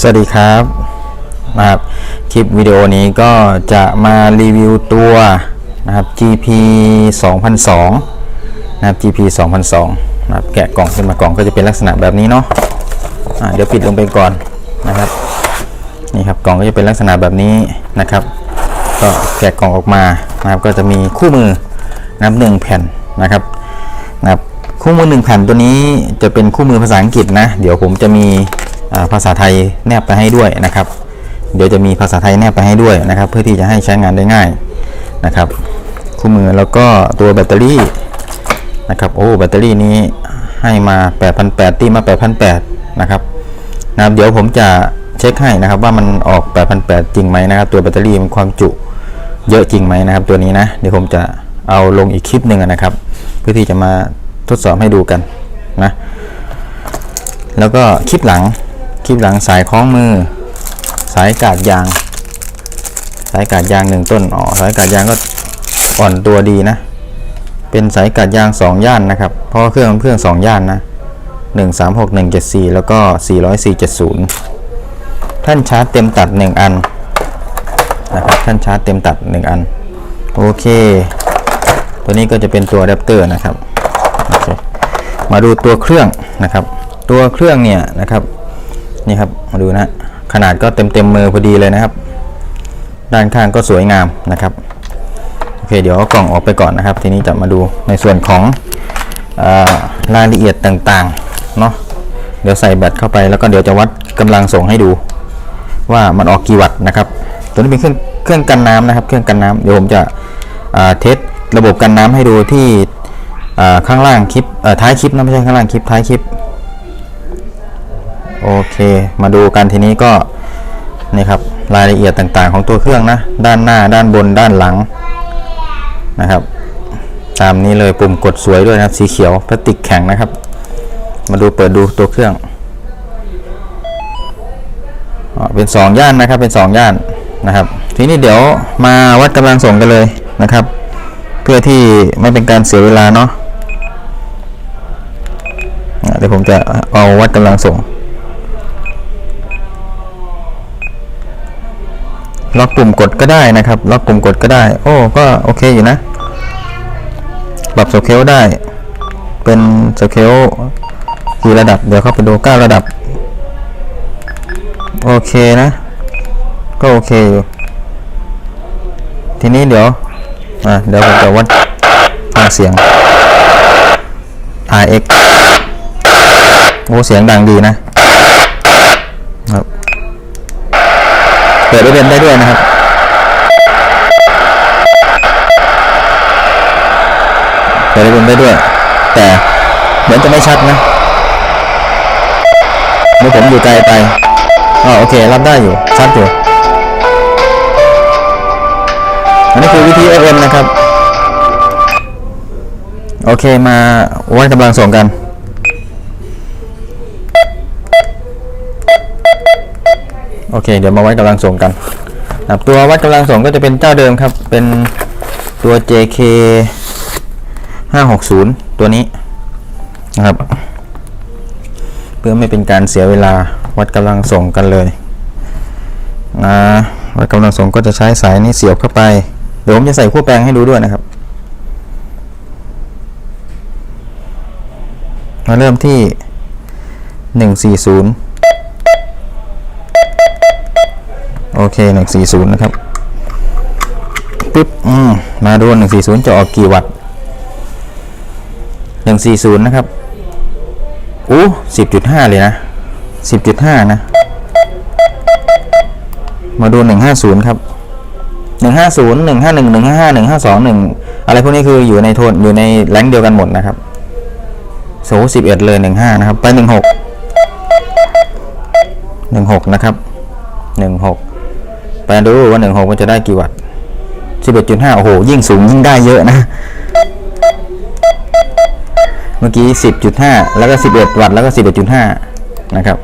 สวัสดีครับนะครับ คลิปวิดีโอนี้ก็จะมารีวิวตัวนะครับ GP 2002 นะครับ GP 2002 นะครับ แกะกล่องขึ้นมากล่องก็จะเป็นลักษณะแบบนี้เนาะะเดี๋ยวปิดลงไปก่อนนะครับ นี่ครับกล่องก็จะเป็นลักษณะแบบนี้นะครับ ก็แกะกล่องออกมานะครับก็จะมีคู่มือนับหนึ่งแผ่นนะครับนะครับคู่มือหนึ่งแผ่นตัวนี้จะเป็นคู่มือภาษาอังกฤษนะ เดี๋ยวผมจะมีภาษาไทยแนบไปให้ด้วยนะครับ เดี๋ยวจะมีภาษาไทยแนบไปให้ด้วยนะครับ เพื่อที่จะให้ใช้งานได้ง่ายนะครับ คู่มือแล้วก็ตัวแบตเตอรี่นะครับโอ้แบตเตอรี่นี้ให้มา 8,800ตีมา 8,800นะครับนะครับเดี๋ยวผมจะ ช็คให้นะครับ ว่ามันออก 8,800 จริงไหมนะครับ ตัวแบตเตอรี่มันความจุเยอะจริงไหมนะครับ ตัวนี้นะเดี๋ยวผมจะเอาลงอีกคลิปหนึ่งนะครับ เพื่อที่จะมาทดสอบให้ดูกันนะแล้วก็คลิปหลังคลิปหลังสายคล้องมือ สายกาดยาง สายกาดยางหนึ่งต้นอ๋อสายกาดยางก็อ่อนตัวดีนะ เป็นสายกาดยางสองย่านนะครับ เพราะเครื่องเครื่องสองย่านนะหนึ่งสามหกหนึ่งเจ็ดสี่แล้วก็สี่ร้อยสี่เจ็ดศูนย์ ท่านชาร์จเต็มตัดหนึ่งอันนะครับท่านชาร์จเต็มตัดหนึ่งอัน โอเค ตัวนี้ก็จะเป็นตัวอะแดปเตอร์นะครับมาดูตัวเครื่องนะครับ ตัวเครื่องเนี่ยนะครับนี่ครับมาดูนะขนาดก็เต็มเต็มมือพอดีเลยนะครับ ด้านข้างก็สวยงามนะครับโอเคเดี๋ยวกล่องออกไปก่อนนะครับ ทีนี้จะมาดูในส่วนของรายละเอียดต่างๆเนาะเดี๋ยวใส่แบตเข้าไปแล้วก็เดี๋ยวจะวัดกำลังส่งให้ดู ว่ามันออกกี่วัตต์นะครับ ตัวนี้เป็นเครื่องเครื่องกันน้ำนะครับ เครื่องกันน้ำเดี๋ยวผมจะเทสระบบกันน้ำให้ดูที่ข้างล่างคลิปท้ายคลิปนะไม่ใช่ข้างล่างคลิปท้ายคลิปโอเค มาดูกันทีนี้ก็นี่ครับรายละเอียดต่างๆ ของตัวเครื่องนะ ด้านหน้าด้านบนด้านหลังนะครับ ตามนี้เลยปุ่มกดสวยด้วยนะครับสีเขียวพลาสติกแข็งนะครับ มาดูเปิดดูตัวเครื่อง เป็น2ย่านนะครับเป็น2ย่านนะครับ ทีนี้เดี๋ยวมาวัดกำลังส่งกันเลยนะครับ เพื่อที่ไม่เป็นการเสียเวลาเนาะเดี๋ยวผมจะเอาวัดกำลังส่งล็อกปุ่มกดก็ได้นะครับล็อกปุ่มกดก็ได้ โอ้ก็โอเคอยู่นะปรับสเกลได้ เป็นสเกลกี่ระดับ เดี๋ยวเข้าไปดู9ระดับ โอเคนะ ก็โอเคอยู่ ทีนี้เดี๋ยว อะ เดี๋ยวผมจะวัดฟังเสียง RX โอ้เสียงดังดีนะครับ เปิดได้เป็นได้ด้วยนะครับเปิดได้เป็นได้ด้วย แต่เหมือนจะไม่ชัดนะเมื่อผมอยู่ไกลไป อ๋อโอเครับได้อยู่ ชัดอยู่ อันนี้คือวิธี FM นะครับ โอเคมาวัดกำลังส่งกันโอเค เดี๋ยวมาวัดกำลังส่งกันนะครับตัววัดกำลังส่งก็จะเป็นเจ้าเดิมครับ เป็นตัว JK 560 ตัวนี้นะครับ เพื่อไม่เป็นการเสียเวลา วัดกำลังส่งกันเลยนะวัดกำลังส่งก็จะใช้สายนี้เสียบเข้าไป เดี๋ยวผมจะใส่ขั้วแปลงให้ดูด้วยนะครับมาเริ่มที่ 140 โอเค 140 นะครับ ปึ๊บ อืม มาดู 140 จะออกกี่วัตต์ 140 นะครับ อู้10.5 เลยนะ 10.5 นะ มาดู 150 ครับ 150 151 155 152 1 อะไรพวกนี้คืออยู่ในโทนอยู่ในแรงเดียวกันหมดนะครับโซ11 เลย 15 นะครับ ไป 16 16 นะครับ 16 ไปดูว่า 16 มันจะได้กี่วัตต์11.5 โอ้โห ยิ่งสูงยิ่งได้เยอะนะ เมื่อกี้ 10.5 แล้วก็ 11 วัตต์แล้วก็ 11.5 นะครับ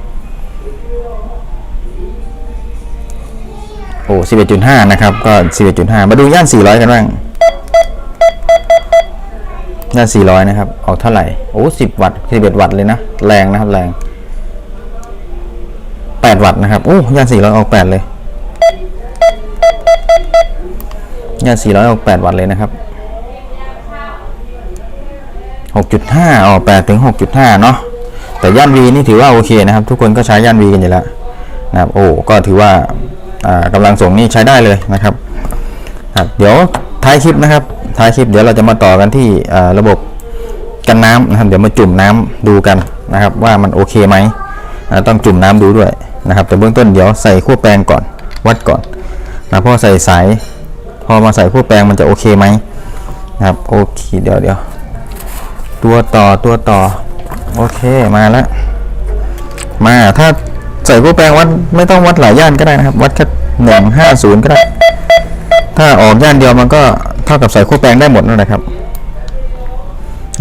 โอ้11.5 นะครับ ก็ 11.5 มาดูย่าน 400 กันบ้าง ย่าน 400 นะครับ ออกเท่าไหร่ โอ้ 10 วัตต์ 11 วัตต์เลยนะ แรงนะครับ แรง 8 วัตต์นะครับ โอ้ ย่าน 400 ออก 8 เลย ย่าน 400 ออก 8 วัตต์เลยนะครับ 6.5 ออก 8 ถึง 6.5 เนาะ แต่ย่าน V นี่ถือว่าโอเคนะครับ ทุกคนก็ใช้ย่าน V กันอยู่แล้วนะครับ โอ้ ก็ถือว่า อ่ากำลังส่งนี่ใช้ได้เลยนะครับครับเดี๋ยวท้ายคลิปนะครับ ท้ายคลิปเดี๋ยวเราจะมาต่อกันที่ระบบกันน้ำนะครับ เดี๋ยวมาจุ่มน้ำดูกันนะครับ ว่ามันโอเคไหมต้องจุ่มน้ำดูด้วยนะครับ แต่เบื้องต้นเดี๋ยวใส่ขั้วแปรงก่อนวัดก่อนนะพราะใส่สายพอมาใส่ขั้วแปรงมันจะโอเคไหมนะครับโอเคเดี๋ยวเดี๋ยวตัวต่อตัวต่อโอเคมาแล้วมาถ้า ใส่ผู้แปลงวัดไม่ต้องวัดหลายย่านก็ได้นะครับ วัดแค่หนึ่งห้าศูนย์ก็ได้ ถ้าออกย่านเดียวมันก็เท่ากับใส่คู่แปลงได้หมดนั่นแหละครับ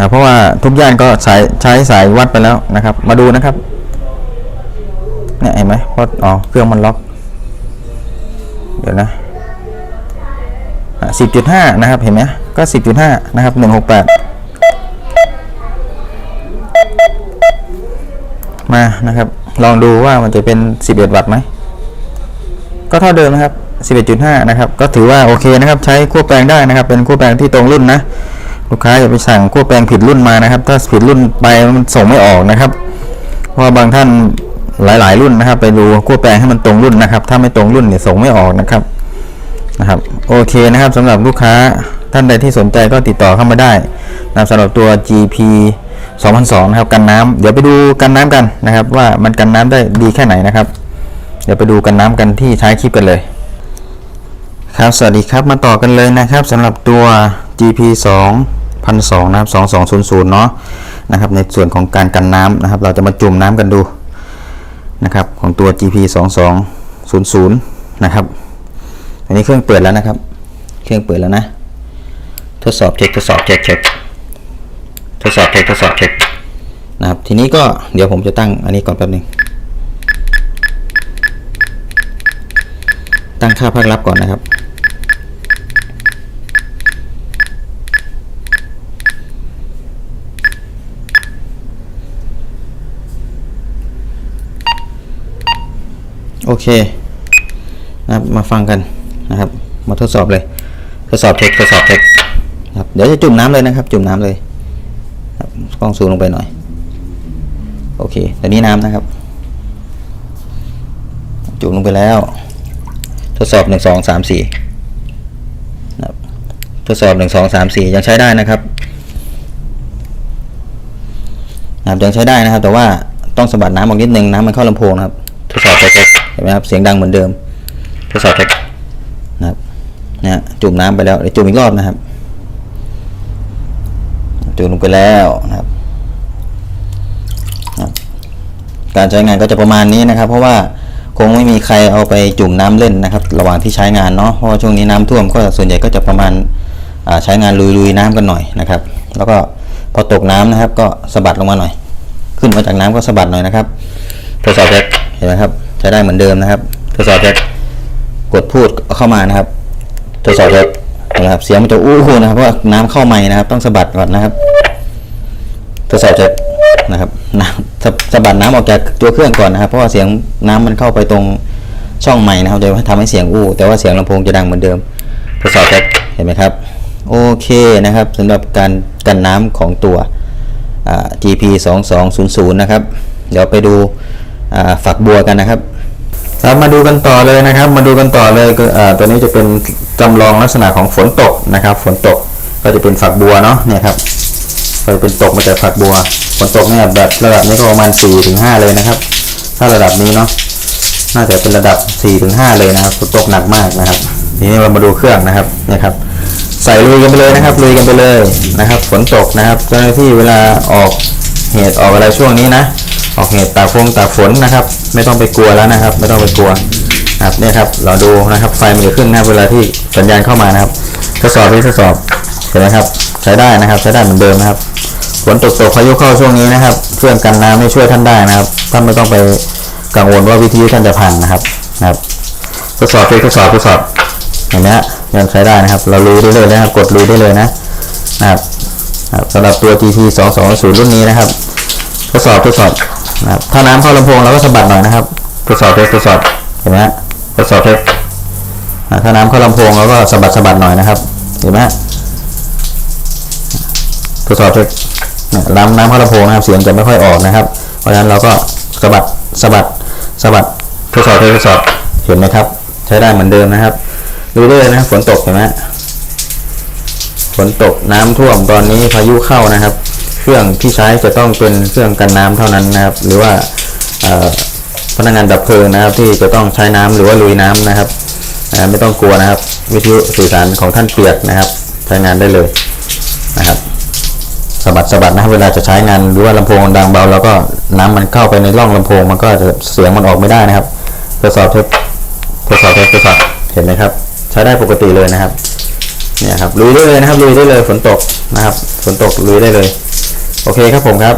เพราะว่าทุกย่านก็ใช้ใช้สายวัดไปแล้วนะครับ มาดูนะครับเนี่ยเห็นไหมเพราะอ๋อเครื่องมันล็อก เดี๋ยวนะสิบจุดห้านะครับ เห็นไหมก็สิบจุดห้านะครับหนึ่งหกแปดมานะครับ ลองดูว่ามันจะเป็น 11 วัตต์ไหม ก็เท่าเดิมนะครับ 11.5 นะครับ ก็ถือว่าโอเคนะครับ ใช้ขั้วแปลงได้นะครับ เป็นขั้วแปลงที่ตรงรุ่นนะ ลูกค้าอย่าไปสั่งขั้วแปลงผิดรุ่นมานะครับ ถ้าผิดรุ่นไปมันส่งไม่ออกนะครับ เพราะบางท่านหลาย ๆ รุ่นนะครับ ไปดูขั้วแปลงให้มันตรงรุ่นนะครับ ถ้าไม่ตรงรุ่นเนี่ยส่งไม่ออกนะครับนะครับโอเคนะครับสำหรับลูกค้าท่านใดที่สนใจก็ติดต่อเข้ามาได้นะสำหรับตัว GP 2002นะครับกันน้ำเดี๋ยวไปดูกันน้ำกันนะครับ ว่ามันกันน้ำได้ดีแค่ไหนนะครับ เดี๋ยวไปดูกันน้ำกันที่ท้ายคลิปกันเลย ครับสวัสดีครับมาต่อกันเลยนะครับสำหรับตัว GP 2002นะครับ2200เนาะนะครับ ในส่วนของการกันน้ำนะครับ เราจะมาจุ่มน้ำกันดูนะครับของตัว GP 2200นะครับ อันนี้เครื่องเปิดแล้วนะครับ เครื่องเปิดแล้วนะ ทดสอบเช็คทดสอบเช็คเช็ค ทดสอบเช็คทดสอบเช็คนะครับ ทีนี้ก็เดี๋ยวผมจะตั้งอันนี้ก่อนแป๊บหนึง ตั้งค่าภาครับก่อนนะครับ โอเคนะครับมาฟังกันนะครับ มาทดสอบเลย ทดสอบเช็คทดสอบเช็คนะครับเดี๋ยวจะจุ่มน้ำเลยนะครับ จุ่มน้ำเลย กล้องซูมลงไปหน่อย โอเคตอนนี้น้ำนะครับ จุ่มลงไปแล้ว ทดสอบหนึ่งสองสามสี่นะทดสอบหนึ่งสองสามสี่ยังใช้ได้นะครับนะครับยังใช้ได้นะครับ แต่ว่าต้องสะบัดน้ำออกนิดนึงน้ำมันเข้าลำโพงนะครับ ทดสอบเช็คเห็นไหมครับเสียงดังเหมือนเดิม ทดสอบเช็คนะครับนะฮะจุ่มน้ำไปแล้วเดี๋ยวจุ่มอีกรอบนะครับ จุ่มลงไปแล้วนะครับ การใช้งานก็จะประมาณนี้นะครับ เพราะว่าคงไม่มีใครเอาไปจุ่มน้ำเล่นนะครับ ระหว่างที่ใช้งานเนาะเพราะช่วงนี้น้ำท่วมก็ส่วนใหญ่ก็จะประมาณาใช้งานลุยๆน้ำกันหน่อยนะครับ แล้วก็พอตกน้ำนะครับ ก็สะบัดลงมาหน่อย ขึ้นมาจากน้ำก็สะบัดหน่อยนะครับทดสอบเช็คเห็นไหมครับ ใช้ได้เหมือนเดิมนะครับทดสอบเช็คกดพูดเข้ามานะครับทดสอบเช็คเห็ นไหมครับเสียงมันจะอู้นะครับเพราะว่าน้ำเข้าใหม่นะครับ ต้องสะบัดก่อนนะครับทดสอบเช็คนะครับน้ำสะสะบัดน้ำออกจากตัวเครื่องก่อนนะครับ เพราะว่าเสียงน้ำมันเข้าไปตรงช่องใหม่นะครับโดยทำให้เสียงอู้แต่ว่าเสียงลำโพงจะดังเหมือนเดิมทดสอบเช็คเห็นไหมครับ โอเคนะครับสำหรับการกันน้ำของตัวอ่า GP 2200นะครับ เดี๋ยวไปดูฝักบัวกันนะครับ ครับมาดูกันต่อเลยนะครับ มาดูกันต่อเลยก็ตัวนี้จะเป็นจำลองลักษณะของฝนตกนะครับ ฝนตกก็จะเป็นฝักบัวเนาะเนี่ยครับก็จะเป็นตกมาจากฝักบัว ฝนตกเนี่ยแบบระดับนี้ก็ประมาณ4ถึง5เลยนะครับ ถ้าระดับนี้เนาะน่าจะเป็นระดับ4ถึง5เลยนะครับฝนตกหนักมากนะครับ ทีนี้เรามาดูเครื่องนะครับเนี่ยครับ ใส่ลุยกันไปเลยนะครับลุยกันไปเลยนะครับ ฝนตกนะครับเจ้าหน้าที่เวลาออกเหตุออกอะไรช่วงนี้นะ ออกเหตุตากฟงตากฝนนะครับ ไม่ต้องไปกลัวแล้วนะครับ ไม่ต้องไปกลัวนะครับเนี่ยครับเราดูนะครับไฟมันจะขึ้นนะครับเวลาที่สัญญาณเข้ามานะครับทดสอบที่ทดสอบเห็นไหมครับ ใช้ได้นะครับ ใช้ได้เหมือนเดิมนะครับฝนตกตกพายุเข้าช่วงนี้นะครับเครื่องกันน้ำไม่ช่วยท่านได้นะครับท่านไม่ต้องไปกังวลว่าวิทยุท่านจะพังนะครับนะครับทดสอบทดสอบทดสอบเห็นไหมฮะยังใช้ได้นะครับ เราลุยได้เลยนะครับ กดลุยได้เลยนะนะครับสำหรับตัว GT 2 2 0รุ่นนี้นะครับ ทดสอบทดสอบ นะครับถ้าน้ำเข้าลำโพงเราก็สะบัดหน่อยนะครับทดสอบเทสทดสอบเห็นไหมฮะทดสอบเทสอ่าถ้าน้ำเข้าลำโพงเราก็สะบัดสะบัดหน่อยนะครับเห็นไหมฮะทดสอบเทสเนี่ยน้ำน้ำเข้าลำโพงนะครับเสียงจะไม่ค่อยออกนะครับ เพราะฉะนั้นเราก็สะบัดสะบัดสะบัดทดสอบเทสทดสอบเห็นไหมครับ ใช้ได้เหมือนเดิมนะครับดูด้เลยนะฝนตกเห็นไหมฝนตกน้ำท่วมตอนนี้พายุเข้านะครับ เครื่องที่ใช้จะต้องเป็นเครื่องกันน้ำเท่านั้นนะครับ หรือว่าพนักงานดับเพลิงนะครับ ที่จะต้องใช้น้ำหรือว่าลุยน้ำนะครับไม่ต้องกลัวนะครับ วิทยุสื่อสารของท่านเปียกนะครับ ใช้งานได้เลยนะครับสะบัดสะบัดนะครับเวลาจะใช้งานหรือว่าลำโพงดังเบา แล้วก็น้ำมันเข้าไปในร่องลำโพงมันก็จะเสียงมันออกไม่ได้นะครับทดสอบทดทดสอบทดสอบเห็นไหมครับ ใช้ได้ปกติเลยนะครับเนี่ยครับลุยได้เลยนะครับลุยได้เลยฝนตกนะครับฝนตกลุยได้เลย โอเคครับผมครับ